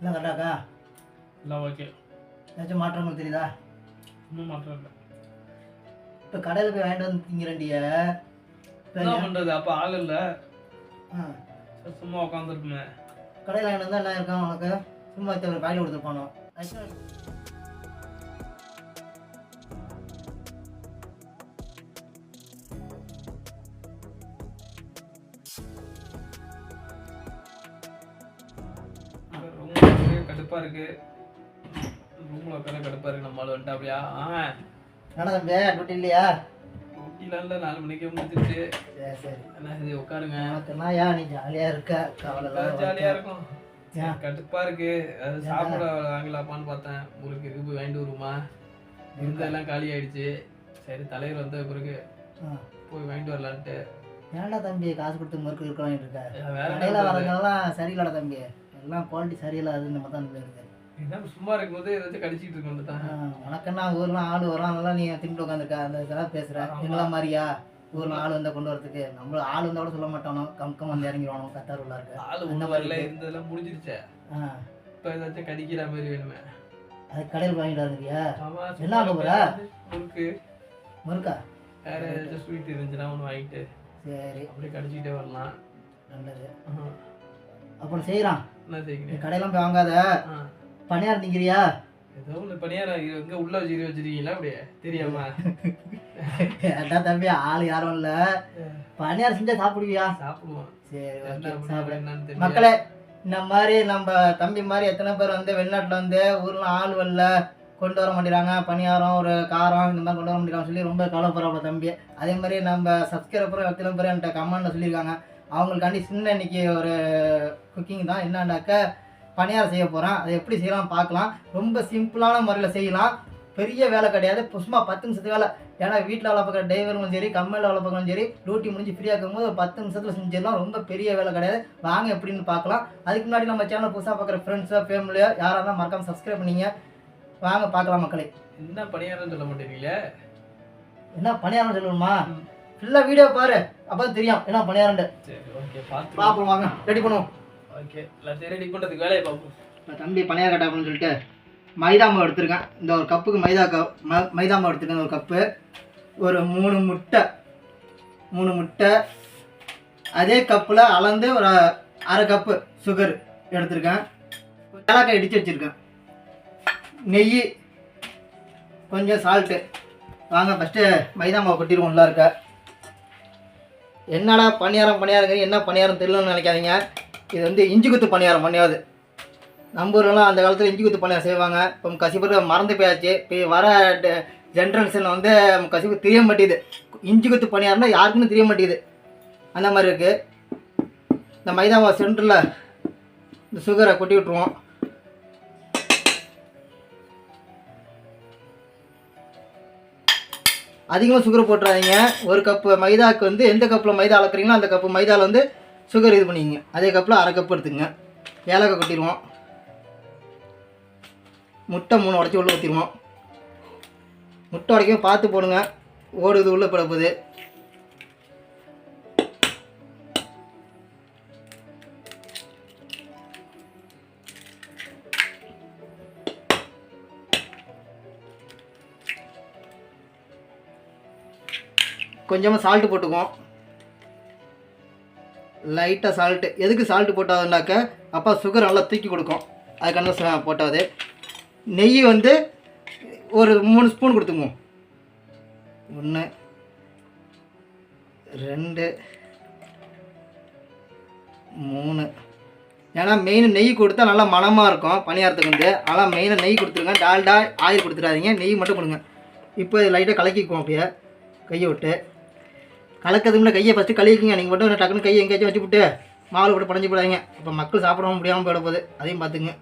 இல்லை கரெக்டாக்கா எல்லாம் ஓகே ஏதாச்சும் மாற்றங்கள் தெரியுதா? இன்னும் மாற்றம் இல்லை. இப்போ கடையில் போய் வாங்கிட்டு வந்து திங்கிறண்டிய என்ன பண்ணுறது அப்போ ஆள் இல்லை. ஆ. சும்மா உட்காந்துருப்பேன் கடையில் வாங்கிட்டு வந்தால் என்ன இருக்கும் உனக்கு? சும்மா ஒரு காயில் கொடுத்துருப்பானோ? கடுப்பாக இருக்கு ரூமில் உட்கார கடுப்பாக இருக்கு நம்மளால வந்துட்டு அப்படியா? ஆ. என்ன தம்பி டியூட்டி இல்லையா? டூட்டிலாம் இல்லை நாலு மணிக்கே முடிஞ்சிருச்சு. சரி சரி. என்ன இது உட்காருங்க உனக்குன்னா ஏன் நீ ஜாலியாக இருக்க? கவலை ஜாலியாக இருக்கும்? கடுப்பா இருக்கு அது சாப்பிட வாங்கலாமான்னு பார்த்தேன். முறுக்கு இது வாங்கிட்டு வருமா? இருந்ததெல்லாம் காலி ஆயிடுச்சு. சரி தலைவர் வந்த பிறகு. போய் வாங்கிட்டு வரலான்ட்டு. ஏன்டா தம்பி காசு கொடுத்து மறுக்கு வாங்கிட்டு இருக்க? வேற? வரதெல்லாம் சரியில்லடா தம்பி. எல்லாம் குவாலிட்டி சரியில்லாதுன்னு நம்ம தான் இருக்கு இதான் சும்மா இருக்கும்போது ஏதாச்சும் கடிச்சிட்டு ஆ, உனக்குன்னா ஊர்லாம் ஆள் வரும் அதெல்லாம் நீ திண்டு உட்காந்துருக்க அந்த இதெல்லாம் ஆமா. எல்லாம் மாதிரியா? ஊர்ல ஆள் வந்தா கொண்டு வரதுக்கு. நம்ம ஆள் வந்தா கூட சொல்ல மாட்டானோ? கம் கம் வந்து இறங்கிடுவானோ கத்தார் உள்ள இருக்க. ஆளு அந்த ஒண்ணு மாதிரி வரல இருக்கு. இருந்ததெல்லாம் முடிஞ்சிருச்சே. இப்ப ஏதாச்சும் கடிக்கிற மாதிரி வேணுமே? அது கடையில் வாங்கிட்டு ஆமா என்ன வாங்க போற? முறுக்கு. முருக்கா வேற ஏதாச்சும் ஸ்வீட் இருந்துச்சுன்னா ஒன்று வாங்கிட்டு. சரி. அப்படியே கடிச்சிக்கிட்டே வரலாம். நல்லது. அப்புறம் செய்யறான் என்ன நீ செய்யுங்க கடையெல்லாம் போய் வாங்காத. ஆ. பணியாரம் திங்கிறியா ஏதோ ஒன்று பணியாரம் எங்க உள்ள வச்சிருக்கீங்க வச்சிருக்கீங்களா அப்படியே? தெரியாம. ஏட்டா தம்பி ஆள் யாரும் இல்ல. பணியாரம் செஞ்சா சாப்பிடுவியா? சாப்பிடுவோம். சரி சாப்பிடு. மக்களே இந்த மாதிரி நம்ம தம்பி மாதிரி எத்தனை பேர் வந்து வெளிநாட்டில் வந்து ஊரில் ஆள் வரல கொண்டு வர மாட்டேங்கிறாங்க பணியாரம் ஒரு காரம் இந்த மாதிரி கொண்டு வர மாட்டேங்கிறாங்க சொல்லி ரொம்ப கவலைப்படுறாங்க தம்பி. அதே மாதிரி நம்ம சப்ஸ்கிரைபரும் எத்தனை பேர் என்கிட்ட கமெண்ட்டில் சொல்லியிருக்காங்க. அவங்களுக்காண்டி சின்ன இன்னைக்கு ஒரு குக்கிங் தான். என்னன்னாக்க பணியாரம் செய்ய போகிறேன் அதை எப்படி செய்யலாம் பார்க்கலாம். ரொம்ப சிம்பிளான முறையில் செய்யலாம். பெரிய வேலை கிடையாது. சும்மா பத்து நிமிஷத்து வேலை. ஏன்னா வீட்டில் வேலை பார்க்குற டிரைவரும் சரி கம்பெனியில் வேலை பார்க்கறவங்களும் சரி டியூட்டி முடிஞ்சு ஃப்ரீயாக இருக்கும்போது ஒரு பத்து நிமிஷத்தில் செஞ்சிடலாம். ரொம்ப பெரிய வேலை கிடையாது. வாங்க எப்படின்னு பார்க்கலாம். அதுக்கு முன்னாடி நம்ம சேனல் புதுசாக பார்க்குற ஃப்ரெண்ட்ஸோ ஃபேமிலியோ யாராக இருந்தால் மறக்காம சப்ஸ்கிரைப் பண்ணீங்க. வாங்க பார்க்கலாம் மக்களே. என்ன பணியாரம் சொல்ல மாட்டேங்கிறீங்களே என்ன பணியாரம் சொல்லணுமா. ஃபுல்லாக வீடியோ பாரு. அப்போ தெரியும். என்ன பணியாரண்டு சரி ஓகே பார்த்து பார்ப்போம் வாங்க. ரெடி பண்ணுவோம். ஓகே எல்லாத்தையும் ரெடி பண்ணுறதுக்கு வேலையை பார்ப்போம். இப்போ தம்பி பணியாரம் கட்டா அப்படின்னு சொல்லிட்டு மைதா மாவு எடுத்திருக்கேன். இந்த ஒரு கப்புக்கு மைதா க ம- மைதா மாவு எடுத்திருக்கேன் ஒரு கப்பு. ஒரு மூணு முட்டை மூணு முட்டை. அதே கப்பில் அளந்து ஒரு அரை கப்பு சுகர் எடுத்திருக்கேன். ஏலக்காய் இடித்து வச்சுருக்கேன். நெய் கொஞ்சம் சால்ட்டு வாங்க ஃபஸ்ட்டு மைதா மாவு கொட்டிடுவோம் உள்ள இருக்க. என்னடா பணியாரம் பணியாரங்க என்ன பணியாரம் தெரியலன்னு நினைக்காதீங்க. இது வந்து இஞ்சி குத்து பணியாரம் பண்ணியாது நம்ம அந்த காலத்தில் இஞ்சி குத்து பணியாரம் செய்வாங்க. இப்போ கசிப்பு மறந்து போயாச்சு. இப்போ வர ஜென்ரேஷன் வந்து கசிப்பு தெரிய மாட்டேங்குது. இஞ்சி குத்து பணியாரம்னா யாருக்குமே தெரிய மாட்டேங்குது. அந்த மாதிரி இருக்குது இந்த மைதா சென்டரில் இந்த சுகரை கொட்டி விட்ருவோம் அதிகமாக சுகர் போட்டுறாதீங்க. ஒரு கப்பு மைதாவுக்கு வந்து எந்த கப்பில் மைதா அளக்குறீங்களோ அந்த கப்பு மைதாவில் வந்து சுகர் இது பண்ணிக்கங்க. அதே கப்பில் அரை கப் எடுத்துங்க ஏலக்காய் கொட்டிடுவோம். முட்டை மூணு உடச்சி உள்ளே ஊற்றிடுவோம் முட்டை உடைக்கும் பார்த்து போடுங்க. ஓடுது உள்ளே போட கொஞ்சமாக சால்ட்டு போட்டுக்குவோம். லைட்டாக சால்ட்டு எதுக்கு சால்ட்டு போட்டாதுனாக்க அப்போ சுகர் நல்லா தூக்கி கொடுக்கும். அதுக்கான போட்டாது. நெய் வந்து ஒரு மூணு ஸ்பூன் கொடுத்துக்குவோம். ஒன்று ரெண்டு மூணு. ஏன்னா மெயின் நெய் கொடுத்தா நல்லா மணமாக இருக்கும் பணியாரத்துக்கு வந்து. ஆனால் மெயினாக நெய் கொடுத்துருங்க. டால்டா ஆயில் கொடுத்துடாதீங்க. நெய் மட்டும் கொடுங்க. இப்போ லைட்டாக கலக்கிக்குவோம் அப்படியே. கையை விட்டு. கலக்கிறதுக்கு முன்னாடி கையை ஃபஸ்ட்டு கழுவிக்கிங்க. நீங்கள் மட்டும் டக்குன்னு கையை எங்கேயாச்சும் வச்சு விட்டு மாவில் போட்டு படைஞ்சு போடாதீங்க. இப்போ மக்கள் சாப்பிடாம முடியாமல் போயிட போகுது. அதையும் பார்த்துங்க.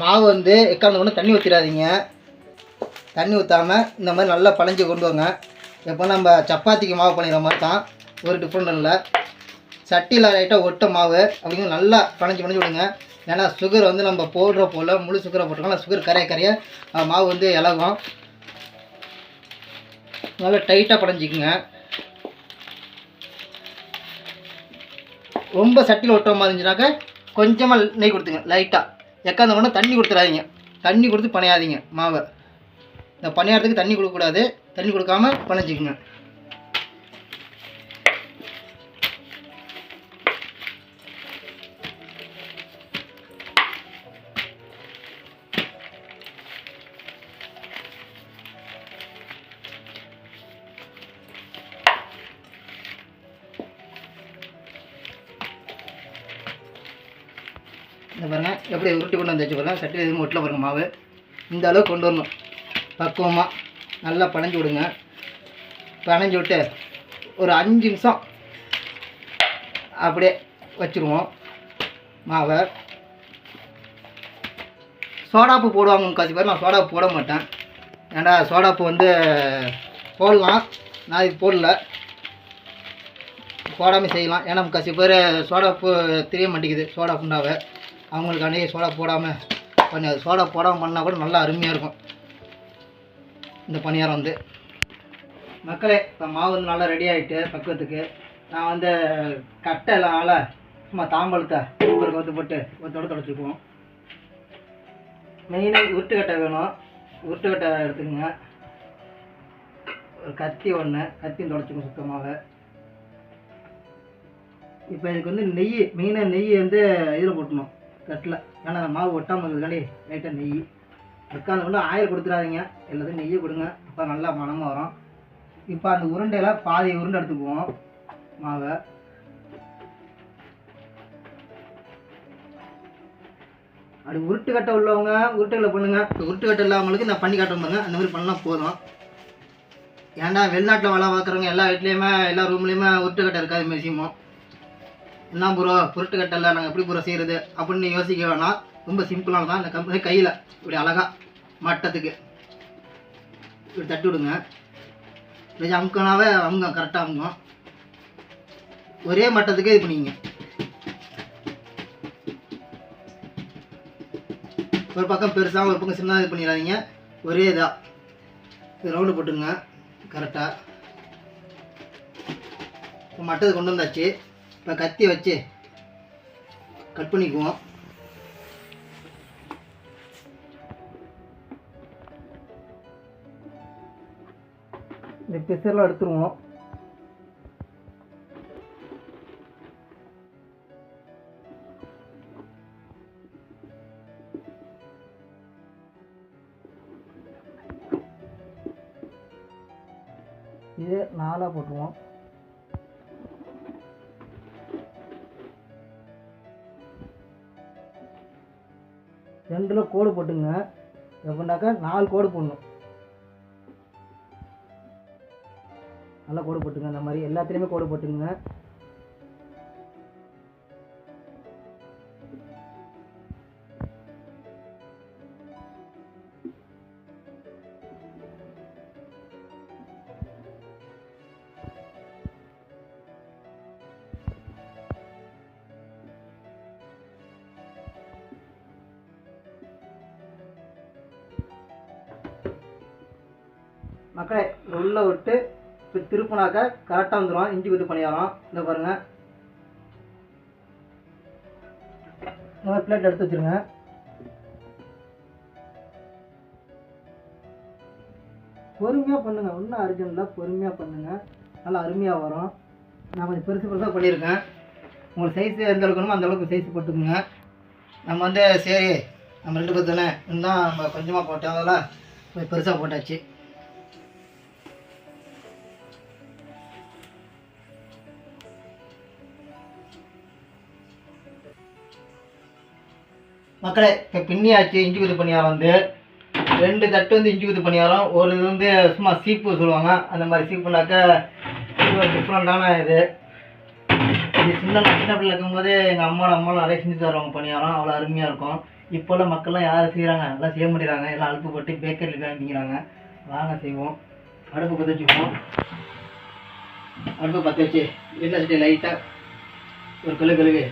மாவு வந்து எக்காந்து கொண்டு தண்ணி ஊற்றிடாதீங்க தண்ணி ஊற்றாமல் இந்த மாதிரி நல்லா பழஞ்சி கொண்டு வாங்க. எப்போ நம்ம சப்பாத்திக்கு மாவு பண்ணிடுற மாதிரி தான். ஒரு டிஃப்ரெண்ட் இல்லை. சட்டியில் லைட்டாக ஒட்ட மாவு அப்படிங்க நல்லா கணஞ்சி கணஞ்சி விடுங்க. ஏன்னா சுகர் வந்து நம்ம போடுற போல் முழு சுகரை போட்டுக்கலாம் சுகர் கரைய கரைய மாவு வந்து இலகும். நல்லா டைட்டாக படைஞ்சிக்குங்க ரொம்ப சட்டியில் ஒட்டுற மாதிரி இருந்துச்சுனாக்கா கொஞ்சமாக நெய் கொடுத்துங்க லைட்டாக எக்காந்த கொண்டு தண்ணி கொடுத்துடாதீங்க தண்ணி கொடுத்து பனையாதீங்க மாவை. இந்த பணியாரத்துக்கு தண்ணி கொடுக்கக்கூடாது. தண்ணி கொடுக்காம பனைச்சிக்குங்க எப்படி உருட்டி கொண்டு வந்து வச்சு பாருங்கள் சட்டியில் எதுவும் ஒட்டில் பாருங்கள் மாவு. இந்த அளவுக்கு கொண்டு வரணும். பக்குவமாக நல்லா பனைஞ்சு விடுங்க. பனைஞ்சு விட்டு ஒரு அஞ்சு நிமிஷம் அப்படியே வச்சுருவோம் மாவை. சோடாப்பு போடுவாங்க காசி பேர். நான் சோடாப்பு போட மாட்டேன். ஏன்டா சோடாப்பு வந்து போடலாம். நான் இது போடல. போடாமல் செய்யலாம். ஏன்னா காசி பேர் சோடாப்பு தெரிய மாட்டேங்குது சோடாப்புண்டாவை அவங்களுக்காண்டி சோடா போடாமல் பண்ணி அது சோடா போடாமல் பண்ணால் கூட நல்லா அருமையாக இருக்கும். இந்த பணியாரம் வந்து. மக்களே இப்போ மாவு வந்து நல்லா ரெடி ஆகிட்டு பக்குவத்துக்கு நான் வந்து கட்டை எல்லாம் சும்மா தாம்பழத்தை உங்களுக்கு வந்து போட்டு ஒரு தொட தொடச்சிக்குவோம் மெயினாக உருட்டுக்கட்டை வேணும். உருட்டுக்கட்டை எடுத்துக்கோங்க. ஒரு கத்தி ஒன்று கத்தியும் தொடச்சிக்கணும் சுத்தமாக இப்போ இதுக்கு வந்து நெய் மெயினாக நெய் வந்து இதில் போட்டணும். கட்டில். ஏன்னா அந்த மாவு ஒட்டாமல் இருக்கிறதுக்காண்டி லைட்டாக நெய். உட்காந்து கொண்டு ஆயில் கொடுத்துடாதீங்க. எல்லாத்தையும் நெய்யை கொடுங்க. அப்போ நல்லா மணமாக வரும். இப்போ அந்த உருண்டையில் பாதி உருண்டை எடுத்துக்குவோம். மாவை. அப்படி உருட்டுக்கட்டை உள்ளவங்க உருட்டுகளை பண்ணுங்க. இப்போ உருட்டுக்கட்டை இல்லாமலுக்கு நான் பண்ணி காட்டுறேன் பாருங்க. அந்த மாதிரி பண்ணால் போதும். ஏன்டா வெளிநாட்டில் வேலை பார்க்குறவங்க எல்லா வீட்லேயுமே எல்லா ரூம்லேயுமே உருட்டுக்கட்டை இருக்காது மேக்சிமம் என்ன ப்ரோ புருட்டுக்கட்டல நாங்கள் எப்படி ப்ரோ செய்கிறது அப்படின்னு யோசிக்க வேணாம். ரொம்ப சிம்பிளாக தான் இந்த கம்பெனி கையில். இப்படி அழகா மட்டத்துக்கு இப்படி தட்டி விடுங்க. இப்படி அமுக்கனாவே அமுங்க கரெக்டாக அமுங்கும். ஒரே மட்டத்துக்கே இது பண்ணிங்க ஒரு பக்கம் பெருசாக ஒரு பக்கம் சின்னதாக இது பண்ணிடாதீங்க. ஒரே இதாக இது ரவுண்டு போட்டுங்க. கரெக்டாக இப்போ மட்டத்தை கொண்டு வந்தாச்சு. இப்போ கத்தி வச்சு கட் பண்ணிக்குவோம். இந்த பிசர்லாம் எடுத்துருவோம். இது நாலாக போட்டுருவோம். ரெண்டில் கோடு போட்டுங்க. எப்படின்னாக்கா நாலு கோடு போடணும். நல்லா கோடு போட்டுங்க. அந்த மாதிரி எல்லாத்துலேயுமே கோடு போட்டுங்க. மக்களை உள்ளே விட்டு இப்போ திருப்பினாக்கா கரெக்டாக வந்துடும் இஞ்சி குத்து பண்ணிடலாம் இந்த பாருங்கள் இந்த மாதிரி பிளேட் எடுத்து வச்சுருங்க. பொறுமையாக பண்ணுங்கள் ஒன்றும் அர்ஜென்ட்டில் பொறுமையாக பண்ணுங்கள் நல்லா அருமையாக வரும். நான் கொஞ்சம் பெருசு பெருசாக பண்ணியிருக்கேன். உங்களுக்கு சைஸ் எந்த அளவுக்கு அந்த அளவுக்கு சைஸ் போட்டுக்குங்க. நம்ம வந்து சரி நம்ம ரெண்டு பேர் தானே. இருந்தால் நம்ம கொஞ்சமாக போட்டோம். அதெல்லாம் கொஞ்சம் பெருசாக போட்டாச்சு. மக்களே இப்போ பின்னியாச்சு இஞ்சி குத்து பணியாரம் வந்து ரெண்டு தட்டு வந்து இஞ்சி குத்து பணியாரம் ஒரு இது வந்து சும்மா சீப்பு சொல்லுவாங்க. அந்த மாதிரி சீப்புனாக்கா இது ஒரு டிஃப்ரெண்ட்டான இது. இது சின்ன சின்ன பிள்ளை இருக்கும்போது எங்கள் அம்மாவோட அம்மாவும் நிறைய செஞ்சு தருவாங்க பணியாரம். அவ்வளோ அருமையாக இருக்கும். இப்போ உள்ள மக்கள்லாம் யார் செய்கிறாங்க எல்லாம் செய்ய முடியறாங்க எல்லாம் அழுப்பு போட்டு பேக்கரியில் வாங்கிக்கிறாங்க. வாங்க செய்வோம். அடுப்பு பற்ற வச்சுக்குவோம். அடுப்பு பற்ற வச்சு என்ன சட்டி லைட்டாக ஒரு கழுகு கழுகு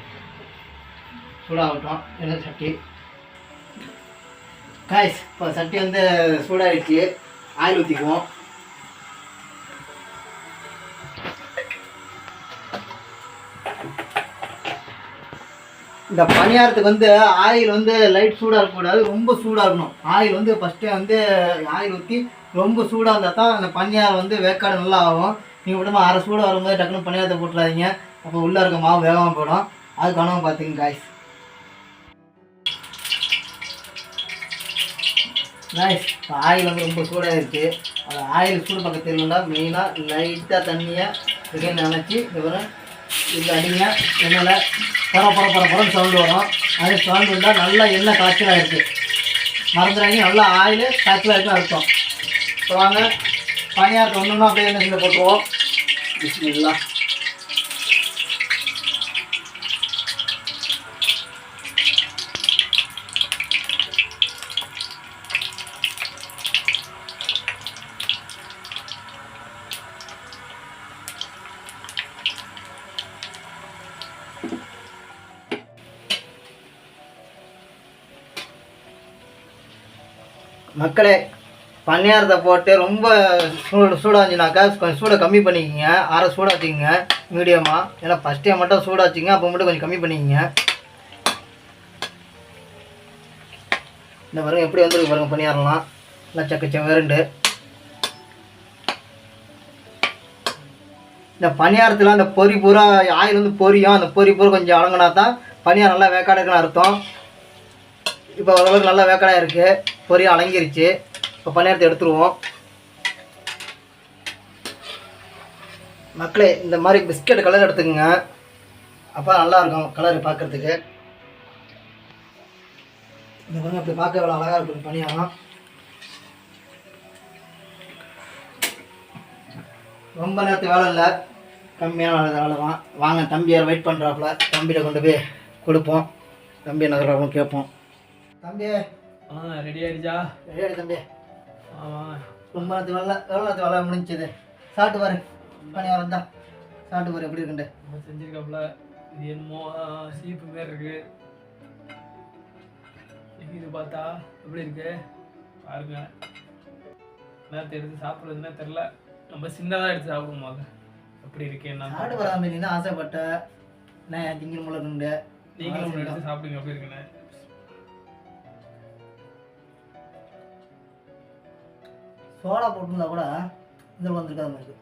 சூடாகட்டும் என்ன சட்டி. காய்ஸ் இப்போ சட்டி வந்து சூடாகிடுச்சு ஆயில் ஊற்றிக்குவோம் இந்த பணியாரத்துக்கு வந்து ஆயில் வந்து லைட் சூடாக இருக்கக்கூடாது ரொம்ப சூடாக இருக்கணும். ஆயில் வந்து ஃபஸ்ட்டே வந்து ஆயில் ஊற்றி ரொம்ப சூடாக இருந்தால் தான் அந்த பணியாரம் வந்து வேக்காடு நல்லா ஆகும். நீங்கள் விடமா அரை சூடாக வரும்போது டக்குனு பணியாரத்தை போட்டுறாதீங்க. அப்போ உள்ளே இருக்க மாவு வேகமாக போயிடும். அது கனவு பார்த்துங்க காய்ஸ் காய்ஸ் ஆயில் வந்து ரொம்ப சூடாக இருக்குது அது ஆயில் சூடு பக்கம் தெரியலன்னா மெயினாக லைட்டாக தண்ணியை இதுக்கே நினச்சி இது இதில் அடிங்க எண்ணெயில் பர பர பர பரம் சவுண்டு வரும். அது சவுண்டு வந்தால் நல்லா எண்ணெய் காய்ச்சலாக இருக்குது மறந்துடாங்க நல்லா ஆயில் காய்ச்சலாக இருக்கும் அர்த்தம். இப்போ வாங்க. பணியாரத்தை ஒன்று ஒன்றா அப்படியே எண்ணெயில் போட்டுருவோம். பிஸ்மில்லா மக்களே பணியாரத்தை போட்டு ரொம்ப சூடு சூடாக இருந்துச்சுனாக்கா கொஞ்சம் சூடை கம்மி பண்ணிக்கோங்க. அரை சூடாக வச்சுக்கோங்க மீடியமாக ஏன்னா ஃபஸ்ட் டைம் மட்டும் சூடாக வச்சுங்க அப்போ மட்டும் கொஞ்சம் கம்மி பண்ணிக்கோங்க. இந்த பாருங்க எப்படி வந்துருக்கு பாருங்க பணியாரம்லாம் நல்லா சக்க விரண்டு இந்த பணியாரத்தில் அந்த பொறி பூரா ஆயில் வந்து பொரியும் அந்த பொறி பூரா கொஞ்சம் அடங்கினா தான் பணியாரம் நல்லா வேக்காடு இருக்குன்னு அர்த்தம். இப்போ ஓரளவுக்கு நல்லா வேக்காடாக இருக்குது பொரிய அலங்கிருச்சு. இப்போ பணியாரத்தை எடுத்துருவோம். மக்களே இந்த மாதிரி பிஸ்கட் கலர் எடுத்துக்கோங்க. அப்போ நல்லாயிருக்கும் கலர் பார்க்கறதுக்கு. இந்த பாருங்க அப்படி பார்க்க எவ்வளோ அழகாக இருக்கும் பணியாரம். ரொம்ப நேரத்து வேலை இல்லை. கம்மியான வேலை வேலை தான் வாங்க தம்பியார் வெயிட் பண்ணுறாப்புல தம்பிகிட்ட கொண்டு போய் கொடுப்போம். தம்பி என்ன சொல்கிறாப்புல கேட்போம். தம்பி ஆ ரெடி ஆயிடுச்சா? ரெடி தம்பி. ஆமாம் ரொம்ப நேரத்து வேலை எவ்வளோ நேரத்து வேலை முடிஞ்சது? சாப்பிட்டு பாரு பணியாரம் தான். சாப்பிட்டு பாரு எப்படி இருக்குண்டு நம்ம செஞ்சிருக்காப்புல. இது என்னமோ சீப்பு மாரி இருக்கு. இது பார்த்தா எப்படி இருக்கு? பாருங்க. நேரத்தை எடுத்து சாப்பிட்றதுன்னா தெரில நம்ம சின்னதாக எடுத்து சாப்பிடுவோம் அது எப்படி இருக்கு என்ன? சாப்பிட்டு வராம நீ தான் ஆசைப்பட்ட நான் திங்கிற முள்ள இருக்குண்டு நீங்களும் எடுத்து சாப்பிடுங்க எப்படி இருக்குன்னு. சோடா போட்டிருந்தா கூட இந்த வந்துருக்காது நமக்கு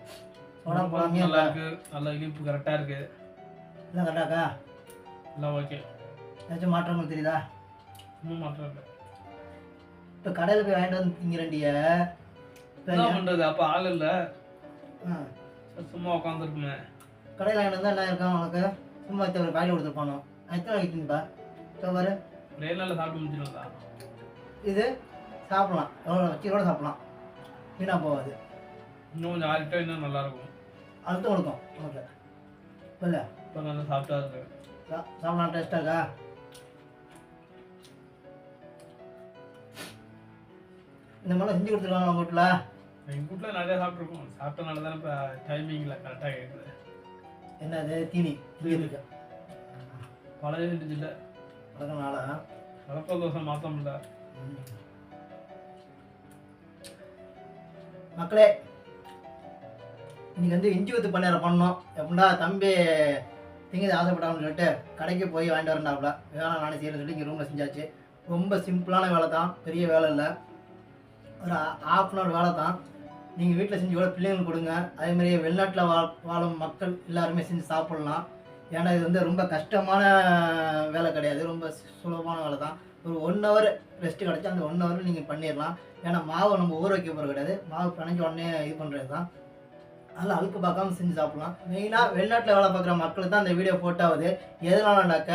சோடா போடாமே நல்லா இருக்கு. நல்லா இனிப்பு கரெக்டாக இருக்கு. இல்லை கரெக்டாக்கா எல்லாம் ஓகே ஏதாச்சும் மாற்றங்கள் தெரியுதா? இன்னும் மாற்றம் இல்லை. இப்போ கடையில் போய் வாங்கிட்டு வந்து திங்கிறண்டிய என்ன பண்ணுறது அப்போ ஆள் இல்லை. ஆ. சும்மா உட்காந்துருக்குமே கடையில் வாங்கிட்டு வந்தால் என்ன இருக்கும் உனக்கு சும்மா ஒரு காய்கறி கொடுத்துருப்பானோ? எத்தனை வாங்கிட்டுப்பா பாரு. ஒரே நாளில் சாப்பிட்டு முடிச்சிடும்டா இது சாப்பிடலாம். எவ்வளோ? வச்சு கூட சாப்பிடலாம். வீணாக போகாது. இன்னும் கொஞ்சம் ஆறிட்டா இன்னும் நல்லா இருக்கும் அழுத்தம் கொடுக்கும் உனக்கு இல்லை இப்போ நல்லா சாப்பிட்டா இருக்கு. சா- சாப்பிடலாம் டேஸ்ட்டாக இருக்கா? இந்த மாதிரிலாம் செஞ்சு கொடுத்துருக்காங்க உங்கள் வீட்டில் எங்கள் வீட்டில் நிறையா சாப்பிட்ருக்கோம் சாப்பிட்டனால தானே இப்போ டைமிங்கில் கரெக்டாக கேட்குது என்னது? தீனி. தீனிக்கு பழைய இல்லை. பழக்கனால கலப்ப தோசை மாற்ற முடியல மக்களே இன்னைக்கு வந்து இஞ்சி ஊத்து பணியாரம் பண்ணோம். எப்படா தம்பி திங்க ஆசைப்பட்டான்னு சொல்லிட்டு கடைக்கு போய் வாங்கிட்டு வரண்டாப்ல வேணாம் நானே செய்யறேன்னு சொல்லி இங்கே ரூமில் செஞ்சாச்சு. ரொம்ப சிம்பிளான வேலை தான் பெரிய வேலை இல்லை. ஒரு ஹாஃப் அன் ஹவர் வேலை தான் நீங்கள் வீட்டில் செஞ்சு கூட பிள்ளைங்களுக்கு கொடுங்க. அதே மாதிரி வெளிநாட்டில் வா வாழும் மக்கள் எல்லாருமே செஞ்சு சாப்பிட்லாம். ஏன்னா இது வந்து ரொம்ப கஷ்டமான வேலை கிடையாது. ரொம்ப சுலபமான வேலை தான் ஒரு ஒன் ஹவர் ரெஸ்ட் கிடச்சி அந்த ஒன் ஹவரில் நீங்கள் பண்ணிடலாம் ஏன்னா மாவை நம்ம ஊற வைக்க போகிறது கிடையாது. மாவு பிணைஞ்ச உடனே இது பண்ணுறது தான் அதில் அழுக்கு பார்க்காம செஞ்சு சாப்பிடலாம். மெயினாக வெளிநாட்டில் வேலை பார்க்குற மக்களுக்கு தான் அந்த வீடியோ போட்டாவது எதனாலனாக்க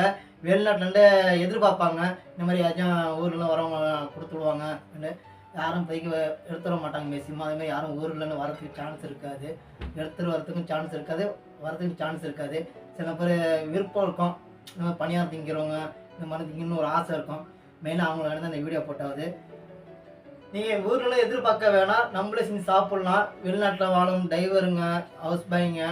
வெளிநாட்டிலேருந்து எதிர்பார்ப்பாங்க. இந்த மாதிரி ஏதாச்சும் ஊரில் வரவங்க கொடுத்து விடுவாங்க. யாரும் பைக்கு எடுத்துட மாட்டாங்க. மேக்சிமம் அதேமாதிரி யாரும் ஊர்லேருந்து வரதுக்கு சான்ஸ் இருக்காது. எடுத்துகிட்டு வரத்துக்கும் சான்ஸ் இருக்காது. வரதுக்கு சான்ஸ் இருக்காது. சில பேர் விருப்பம் இருக்கும். இந்த மாதிரி பணியாரம் திங்கிறவங்க இந்த மாதிரி ஒரு ஆசை இருக்கும். மெயினாக அவங்கள தான் அந்த வீடியோ போட்டாவது. நீங்கள் ஊரில் எதிர்பார்க்க வேணாம். நம்மளே செஞ்சு சாப்பிட்லாம். வெளிநாட்டில் வாழும் டிரைவருங்க ஹவுஸ் பாய்ங்க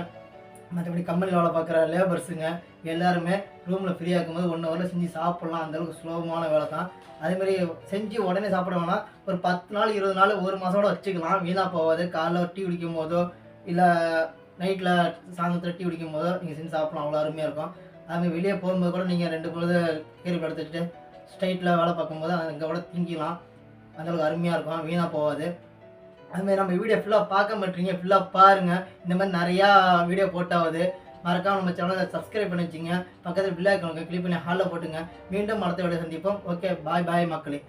மற்றபடி கம்பெனியில் வேலை பார்க்குற லேபர்ஸுங்க எல்லாருமே ரூமில் ஃப்ரீயாக இருக்கும்போது ஒன் ஹவரில் செஞ்சு சாப்பிட்லாம். அந்தளவுக்கு சுலபமான வேலை தான். அதேமாதிரி செஞ்சு உடனே சாப்பிட வேணாம். ஒரு பத்து நாள் இருபது நாள் ஒரு மாதம் கூட வச்சுக்கலாம். வீணாக போகாது. காலைல டீ குடிக்கும் போதோ இல்லை நைட்டில் சாயந்தரத்தில் டீ குடிக்கும் போதோ நீங்கள் செஞ்சு சாப்பிட்லாம். அவ்வளோ அருமையாக இருக்கும். அதுமாதிரி வெளியே போகும்போது கூட நீங்கள் ரெண்டு பொழுது கீரை படுத்துட்டு ஸ்ட்ரைட்டில் வேலை பார்க்கும்போது அங்கே கூட திங்கிக்கலாம் அந்தளவுக்கு அருமையாக இருக்கும். வீணாக போகாது. அதுமாதிரி நம்ம வீடியோ ஃபுல்லாக பார்க்க மாட்டீங்க ஃபுல்லாக பாருங்கள் இந்த மாதிரி நிறையா வீடியோ போட்டாவது மறக்காமல் நம்ம சேனலை சப்ஸ்கிரைப் பண்ணி வச்சுங்க. பக்கத்தில் பில் ஐக்கானுக்கு கிளிக் பண்ணி ஹாலில் போட்டுங்க. மீண்டும் அடுத்த வீடியோ சந்திப்போம். ஓகே பாய் பாய் மக்களே.